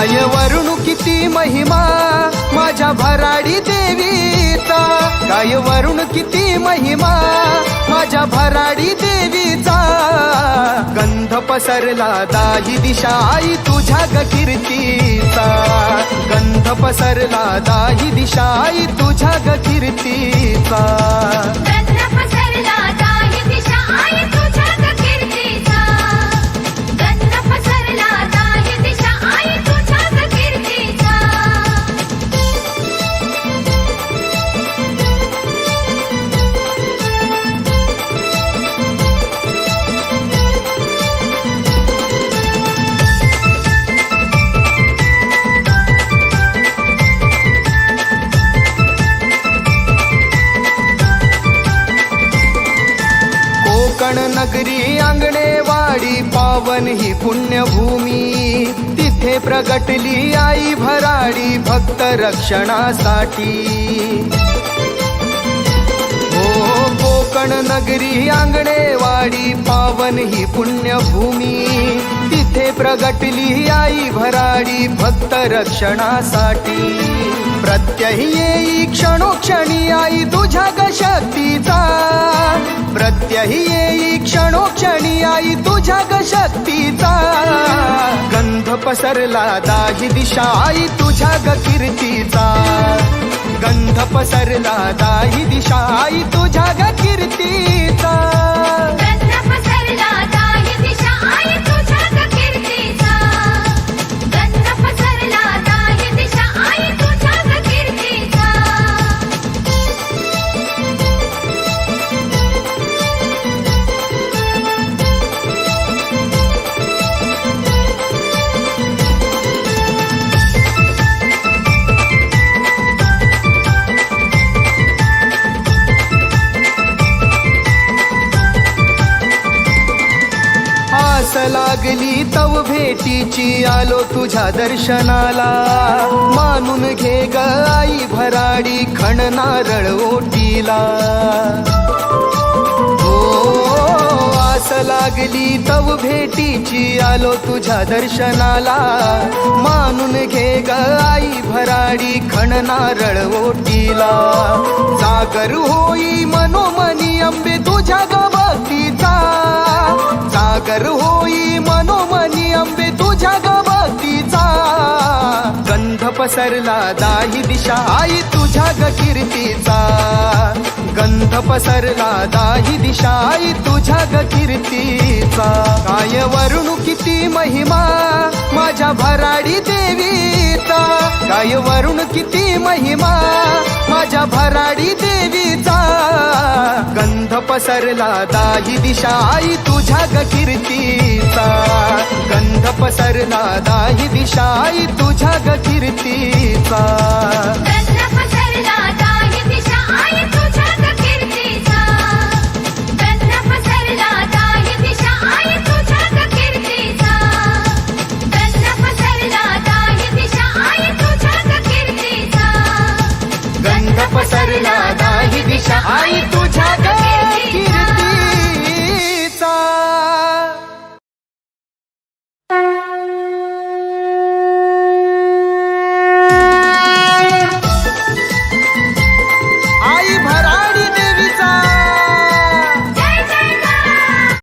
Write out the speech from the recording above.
किती महिमा माझ्या भराडी देवीचा. काय वरुण किती महिमा माझ्या भराडी देवीचा. गंध पसरला दाही दिशा आई तुझ्या ग कीर्तीचा. गंध पसरला दाही दिशा आई तुझ्या ग कीर्तीचा. नगरी अंगणेवाडी पावन ही पुण्यभूमी. तिथे प्रगटली आई भराडी भक्त रक्षणासाठी. कोकण नगरी अंगणेवाडी पावन ही पुण्यभूमी. तिथे प्रगटली आई भराडी भक्त रक्षणासाठी. प्रत्यही येई क्षणोक्षणी आई तुझ्या ग शक्तीचा प्रत्यही येई क्षणोक्षणी आई तुझ्या ग शक्तीचा गंध पसरला दाही दिशा आई तुझ्या ग कीर्तीचा गंध पसरला दाही दिशा आई तुझ्या ग आस लागली तव भेटीची आलो तुझ्या दर्शनाला. मानून घे ग आई भराडी खण नारळ ओटीला. हो आस लागली तव भेटीची आलो तुझ्या दर्शनाला. मानून घे ग आई भराडी खण नारळ ओटीला. सागर होई मनोमनी अंबे तुझ्या ग भक्तीचा सागर हो पसरला दाही दिशा. आई तुझ्या ग कीर्तीचा गंध पसरला दाही दिशा. आई तुझ्या ग कीर्तीचा काय वरुण किती महिमा माझ्या भराडी देवीचा. काय वरुण किती महिमा माझ्या भराडी देवी पसरला दाही दिशा आई तुझ्या ग कीर्तीचा. गंध पसरला दाही दिशा आई तुझ्या ग कीर्तीचा.